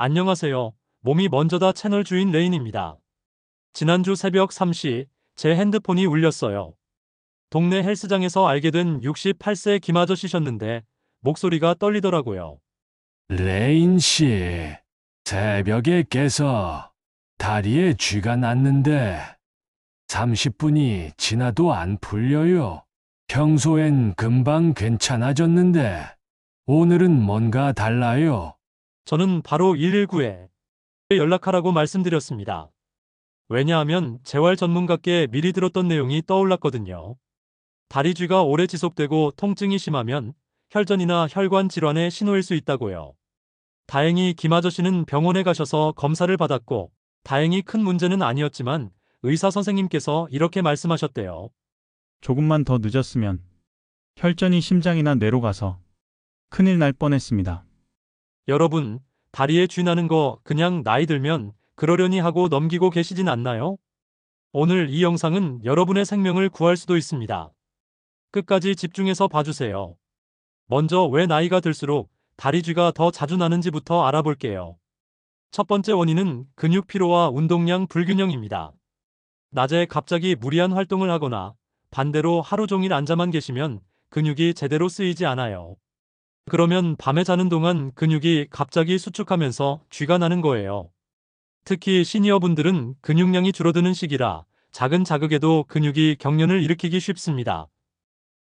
안녕하세요. 몸이 먼저다 채널 주인 레인입니다. 지난주 새벽 3시 제 핸드폰이 울렸어요. 동네 헬스장에서 알게 된 68세 김 아저씨셨는데 목소리가 떨리더라고요. 레인 씨, 새벽에 깨서 다리에 쥐가 났는데 30분이 지나도 안 풀려요. 평소엔 금방 괜찮아졌는데 오늘은 뭔가 달라요. 저는 바로 119에 연락하라고 말씀드렸습니다. 왜냐하면 재활 전문가께 미리 들었던 내용이 떠올랐거든요. 다리 쥐가 오래 지속되고 통증이 심하면 혈전이나 혈관 질환의 신호일 수 있다고요. 다행히 김 아저씨는 병원에 가셔서 검사를 받았고 다행히 큰 문제는 아니었지만 의사 선생님께서 이렇게 말씀하셨대요. 조금만 더 늦었으면 혈전이 심장이나 뇌로 가서 큰일 날 뻔했습니다. 여러분, 다리에 쥐 나는 거 그냥 나이 들면 그러려니 하고 넘기고 계시진 않나요? 오늘 이 영상은 여러분의 생명을 구할 수도 있습니다. 끝까지 집중해서 봐주세요. 먼저 왜 나이가 들수록 다리 쥐가 더 자주 나는지부터 알아볼게요. 첫 번째 원인은 근육 피로와 운동량 불균형입니다. 낮에 갑자기 무리한 활동을 하거나 반대로 하루 종일 앉아만 계시면 근육이 제대로 쓰이지 않아요. 그러면 밤에 자는 동안 근육이 갑자기 수축하면서 쥐가 나는 거예요. 특히 시니어분들은 근육량이 줄어드는 시기라 작은 자극에도 근육이 경련을 일으키기 쉽습니다.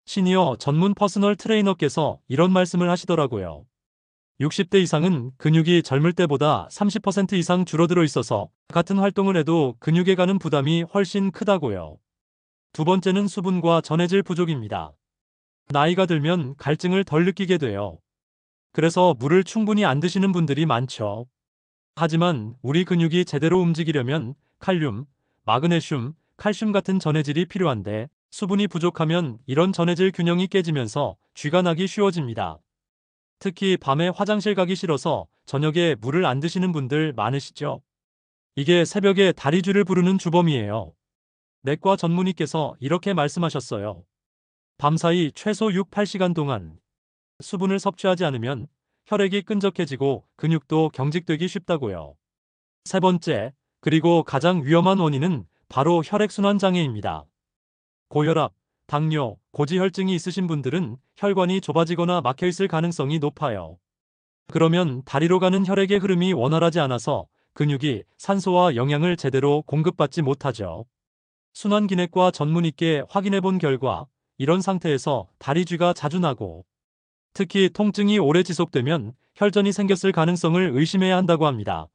시니어 전문 퍼스널 트레이너께서 이런 말씀을 하시더라고요. 60대 이상은 근육이 젊을 때보다 30% 이상 줄어들어 있어서 같은 활동을 해도 근육에 가는 부담이 훨씬 크다고요. 두 번째는 수분과 전해질 부족입니다. 나이가 들면 갈증을 덜 느끼게 돼요. 그래서 물을 충분히 안 드시는 분들이 많죠. 하지만 우리 근육이 제대로 움직이려면 칼륨, 마그네슘, 칼슘 같은 전해질이 필요한데 수분이 부족하면 이런 전해질 균형이 깨지면서 쥐가 나기 쉬워집니다. 특히 밤에 화장실 가기 싫어서 저녁에 물을 안 드시는 분들 많으시죠? 이게 새벽에 다리쥐를 부르는 주범이에요. 내과 전문의께서 이렇게 말씀하셨어요. 밤사이 최소 6, 8시간 동안 수분을 섭취하지 않으면 혈액이 끈적해지고 근육도 경직되기 쉽다고요. 세 번째, 그리고 가장 위험한 원인은 바로 혈액순환 장애입니다. 고혈압, 당뇨, 고지혈증이 있으신 분들은 혈관이 좁아지거나 막혀 있을 가능성이 높아요. 그러면 다리로 가는 혈액의 흐름이 원활하지 않아서 근육이 산소와 영양을 제대로 공급받지 못하죠. 순환기내과 전문의께 확인해 본 결과 이런 상태에서 다리 쥐가 자주 나고 특히 통증이 오래 지속되면 혈전이 생겼을 가능성을 의심해야 한다고 합니다.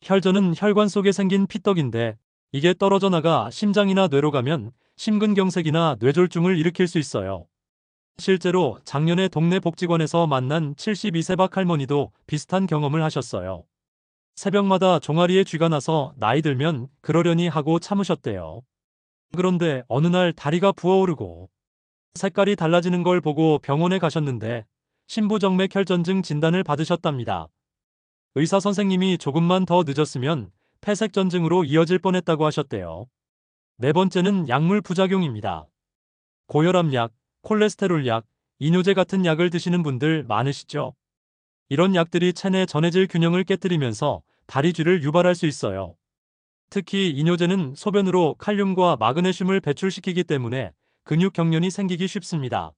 혈전은 혈관 속에 생긴 피떡인데 이게 떨어져 나가 심장이나 뇌로 가면 심근경색이나 뇌졸중을 일으킬 수 있어요. 실제로 작년에 동네 복지관에서 만난 72세 박 할머니도 비슷한 경험을 하셨어요. 새벽마다 종아리에 쥐가 나서 나이 들면 그러려니 하고 참으셨대요. 그런데 어느 날 다리가 부어오르고 색깔이 달라지는 걸 보고 병원에 가셨는데 신부정맥 혈전증 진단을 받으셨답니다. 의사 선생님이 조금만 더 늦었으면 폐색전증으로 이어질 뻔했다고 하셨대요. 네 번째는 약물 부작용입니다. 고혈압약, 콜레스테롤 약, 이뇨제 같은 약을 드시는 분들 많으시죠? 이런 약들이 체내 전해질 균형을 깨뜨리면서 다리쥐를 유발할 수 있어요. 특히 이뇨제는 소변으로 칼륨과 마그네슘을 배출시키기 때문에 근육 경련이 생기기 쉽습니다.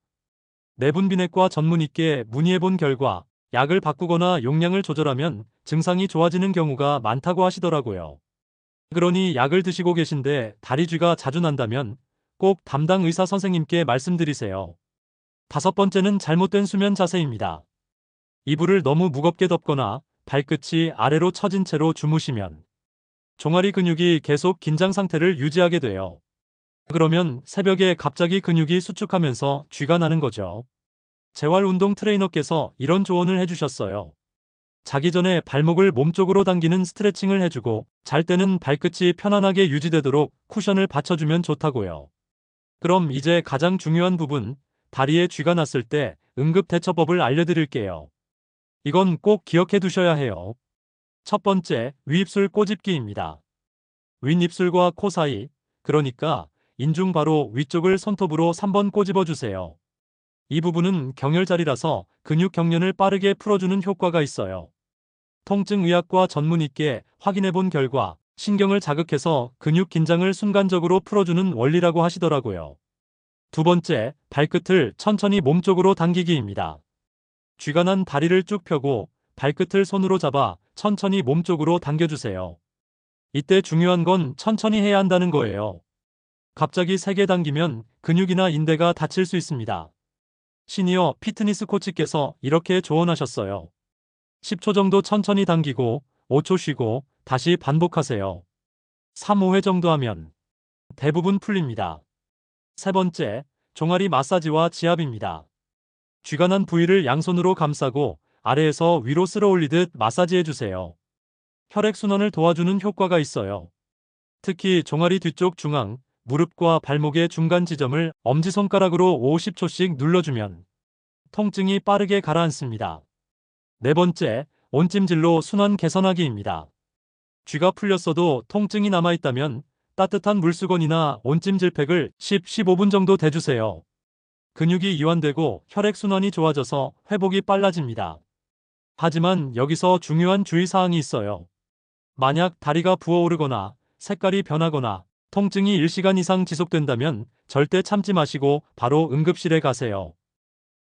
내분비내과 전문의께 문의해 본 결과 약을 바꾸거나 용량을 조절하면 증상이 좋아지는 경우가 많다고 하시더라고요. 그러니 약을 드시고 계신데 다리쥐가 자주 난다면 꼭 담당 의사 선생님께 말씀드리세요. 다섯 번째는 잘못된 수면 자세입니다. 이불을 너무 무겁게 덮거나 발끝이 아래로 처진 채로 주무시면 종아리 근육이 계속 긴장 상태를 유지하게 돼요. 그러면 새벽에 갑자기 근육이 수축하면서 쥐가 나는 거죠. 재활운동 트레이너께서 이런 조언을 해주셨어요. 자기 전에 발목을 몸쪽으로 당기는 스트레칭을 해주고 잘 때는 발끝이 편안하게 유지되도록 쿠션을 받쳐주면 좋다고요. 그럼 이제 가장 중요한 부분, 다리에 쥐가 났을 때 응급 대처법을 알려드릴게요. 이건 꼭 기억해 두셔야 해요. 첫 번째, 위입술 꼬집기입니다. 윗입술과 코 사이, 그러니까 인중 바로 위쪽을 손톱으로 3번 꼬집어 주세요. 이 부분은 경혈자리라서 근육 경련을 빠르게 풀어주는 효과가 있어요. 통증의학과 전문의께 확인해 본 결과 신경을 자극해서 근육 긴장을 순간적으로 풀어주는 원리라고 하시더라고요. 두 번째, 발끝을 천천히 몸쪽으로 당기기입니다. 쥐가 난 다리를 쭉 펴고 발끝을 손으로 잡아 천천히 몸쪽으로 당겨주세요. 이때 중요한 건 천천히 해야 한다는 거예요. 갑자기 세게 당기면 근육이나 인대가 다칠 수 있습니다. 시니어 피트니스 코치께서 이렇게 조언하셨어요. 10초 정도 천천히 당기고 5초 쉬고 다시 반복하세요. 3, 5회 정도 하면 대부분 풀립니다. 세 번째, 종아리 마사지와 지압입니다. 쥐가 난 부위를 양손으로 감싸고 아래에서 위로 쓸어 올리듯 마사지해 주세요. 혈액순환을 도와주는 효과가 있어요. 특히 종아리 뒤쪽 중앙, 무릎과 발목의 중간 지점을 엄지손가락으로 50초씩 눌러주면 통증이 빠르게 가라앉습니다. 네 번째, 온찜질로 순환 개선하기입니다. 쥐가 풀렸어도 통증이 남아있다면 따뜻한 물수건이나 온찜질팩을 10, 15분 정도 대주세요. 근육이 이완되고 혈액순환이 좋아져서 회복이 빨라집니다. 하지만 여기서 중요한 주의사항이 있어요. 만약 다리가 부어오르거나 색깔이 변하거나 통증이 일시간 이상 지속된다면 절대 참지 마시고 바로 응급실에 가세요.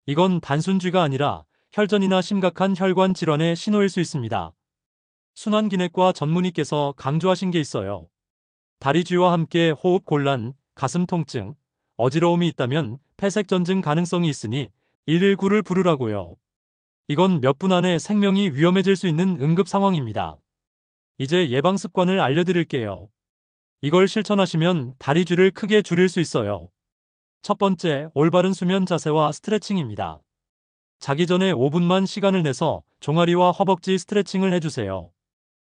이건 단순 쥐가 아니라 혈전이나 심각한 혈관 질환의 신호일 수 있습니다. 순환기내과 전문의께서 강조하신 게 있어요. 다리 쥐와 함께 호흡 곤란, 가슴 통증, 어지러움이 있다면 폐색 전증 가능성이 있으니 119를 부르라고요. 이건 몇 분 안에 생명이 위험해질 수 있는 응급 상황입니다. 이제 예방 습관을 알려드릴게요. 이걸 실천하시면 다리 쥐를 크게 줄일 수 있어요. 첫 번째, 올바른 수면 자세와 스트레칭입니다. 자기 전에 5분만 시간을 내서 종아리와 허벅지 스트레칭을 해주세요.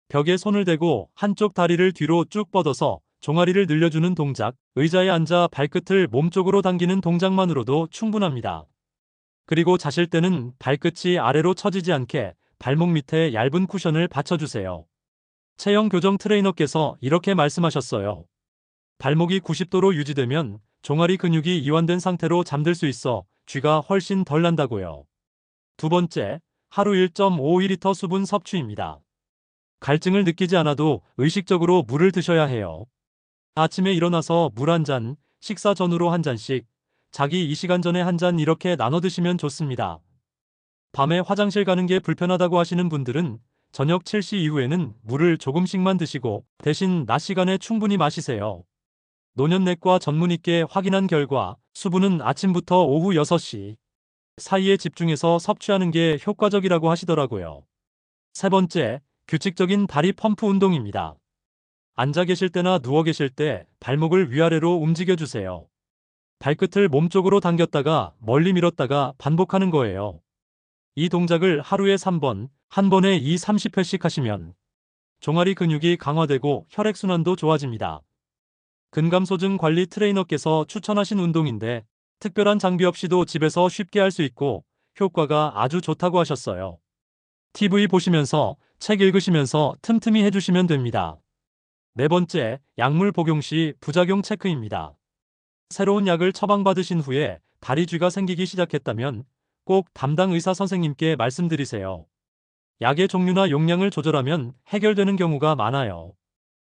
벽에 손을 대고 한쪽 다리를 뒤로 쭉 뻗어서 종아리를 늘려주는 동작, 의자에 앉아 발끝을 몸쪽으로 당기는 동작만으로도 충분합니다. 그리고 자실 때는 발끝이 아래로 처지지 않게 발목 밑에 얇은 쿠션을 받쳐주세요. 체형 교정 트레이너께서 이렇게 말씀하셨어요. 발목이 90도로 유지되면 종아리 근육이 이완된 상태로 잠들 수 있어 쥐가 훨씬 덜 난다고요. 두 번째, 하루 1.5리터 수분 섭취입니다. 갈증을 느끼지 않아도 의식적으로 물을 드셔야 해요. 아침에 일어나서 물 한 잔, 식사 전후로 한 잔씩, 자기 이 시간 전에 한 잔 이렇게 나눠 드시면 좋습니다. 밤에 화장실 가는 게 불편하다고 하시는 분들은 저녁 7시 이후에는 물을 조금씩만 드시고 대신 낮 시간에 충분히 마시세요. 노년내과 전문의께 확인한 결과 수분은 아침부터 오후 6시 사이에 집중해서 섭취하는 게 효과적이라고 하시더라고요. 세 번째, 규칙적인 다리 펌프 운동입니다. 앉아 계실 때나 누워 계실 때 발목을 위아래로 움직여 주세요. 발끝을 몸쪽으로 당겼다가 멀리 밀었다가 반복하는 거예요. 이 동작을 하루에 3번, 한 번에 2, 30회씩 하시면 종아리 근육이 강화되고 혈액순환도 좋아집니다. 근감소증 관리 트레이너께서 추천하신 운동인데 특별한 장비 없이도 집에서 쉽게 할 수 있고 효과가 아주 좋다고 하셨어요. TV 보시면서 책 읽으시면서 틈틈이 해주시면 됩니다. 네 번째, 약물 복용 시 부작용 체크입니다. 새로운 약을 처방받으신 후에 다리 쥐가 생기기 시작했다면 꼭 담당 의사 선생님께 말씀드리세요. 약의 종류나 용량을 조절하면 해결되는 경우가 많아요.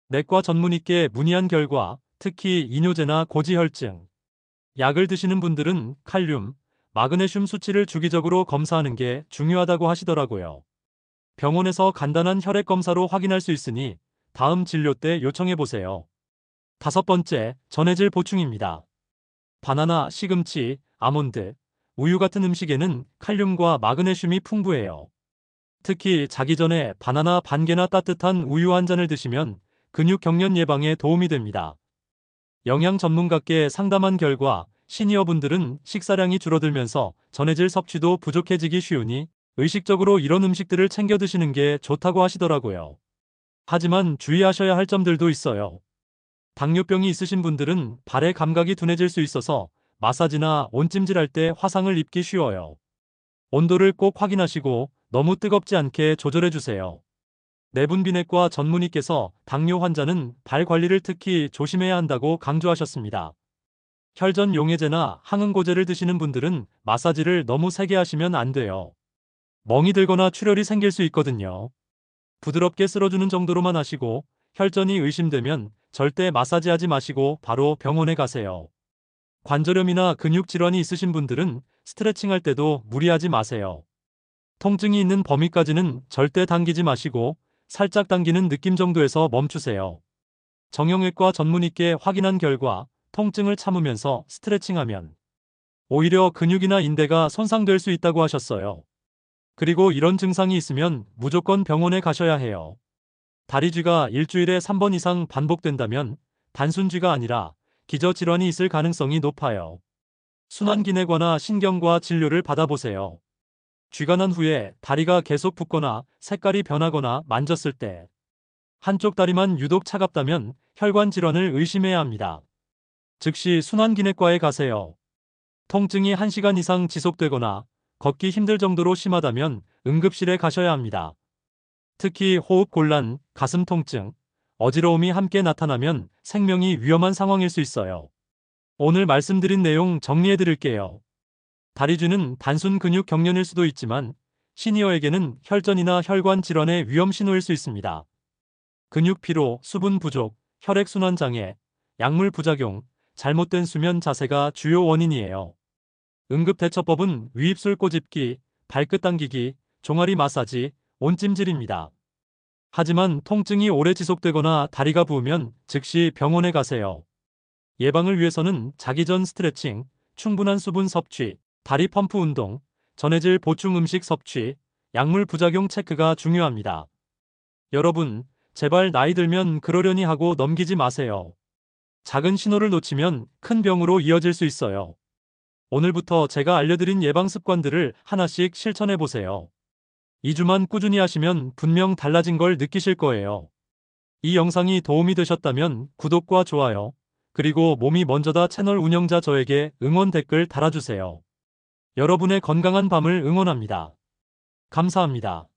내과 전문의께 문의한 결과 특히 이뇨제나 고지혈증, 약을 드시는 분들은 칼륨, 마그네슘 수치를 주기적으로 검사하는 게 중요하다고 하시더라고요. 병원에서 간단한 혈액 검사로 확인할 수 있으니 다음 진료 때 요청해 보세요. 다섯 번째, 전해질 보충입니다. 바나나, 시금치, 아몬드, 우유 같은 음식에는 칼륨과 마그네슘이 풍부해요. 특히 자기 전에 바나나 반 개나 따뜻한 우유 한 잔을 드시면 근육 경련 예방에 도움이 됩니다. 영양 전문가께 상담한 결과 시니어분들은 식사량이 줄어들면서 전해질 섭취도 부족해지기 쉬우니 의식적으로 이런 음식들을 챙겨 드시는 게 좋다고 하시더라고요. 하지만 주의하셔야 할 점들도 있어요. 당뇨병이 있으신 분들은 발의 감각이 둔해질 수 있어서 마사지나 온찜질할 때 화상을 입기 쉬워요. 온도를 꼭 확인하시고 너무 뜨겁지 않게 조절해 주세요. 내분비내과 전문의께서 당뇨 환자는 발 관리를 특히 조심해야 한다고 강조하셨습니다. 혈전 용해제나 항응고제를 드시는 분들은 마사지를 너무 세게 하시면 안 돼요. 멍이 들거나 출혈이 생길 수 있거든요. 부드럽게 쓸어주는 정도로만 하시고 혈전이 의심되면 절대 마사지하지 마시고 바로 병원에 가세요. 관절염이나 근육 질환이 있으신 분들은 스트레칭 할 때도 무리하지 마세요. 통증이 있는 범위까지는 절대 당기지 마시고 살짝 당기는 느낌 정도에서 멈추세요. 정형외과 전문의께 확인한 결과 통증을 참으면서 스트레칭하면 오히려 근육이나 인대가 손상될 수 있다고 하셨어요. 그리고 이런 증상이 있으면 무조건 병원에 가셔야 해요. 다리쥐가 일주일에 3번 이상 반복된다면 단순 쥐가 아니라 기저 질환이 있을 가능성이 높아요. 순환기내과나 신경과 진료를 받아보세요. 쥐가 난 후에 다리가 계속 붓거나 색깔이 변하거나 만졌을 때 한쪽 다리만 유독 차갑다면 혈관 질환을 의심해야 합니다. 즉시 순환기내과에 가세요. 통증이 1시간 이상 지속되거나 걷기 힘들 정도로 심하다면 응급실에 가셔야 합니다. 특히 호흡 곤란, 가슴 통증, 어지러움이 함께 나타나면 생명이 위험한 상황일 수 있어요. 오늘 말씀드린 내용 정리해 드릴게요. 다리쥐는 단순 근육 경련일 수도 있지만 시니어에게는 혈전이나 혈관 질환의 위험 신호일 수 있습니다. 근육 피로, 수분 부족, 혈액순환 장애, 약물 부작용, 잘못된 수면 자세가 주요 원인이에요. 응급 대처법은 위입술 꼬집기, 발끝 당기기, 종아리 마사지, 온찜질입니다. 하지만 통증이 오래 지속되거나 다리가 부으면 즉시 병원에 가세요. 예방을 위해서는 자기 전 스트레칭, 충분한 수분 섭취, 다리 펌프 운동, 전해질 보충 음식 섭취, 약물 부작용 체크가 중요합니다. 여러분, 제발 나이 들면 그러려니 하고 넘기지 마세요. 작은 신호를 놓치면 큰 병으로 이어질 수 있어요. 오늘부터 제가 알려드린 예방 습관들을 하나씩 실천해 보세요. 2주만 꾸준히 하시면 분명 달라진 걸 느끼실 거예요. 이 영상이 도움이 되셨다면 구독과 좋아요, 그리고 몸이 먼저다 채널 운영자 저에게 응원 댓글 달아주세요. 여러분의 건강한 밤을 응원합니다. 감사합니다.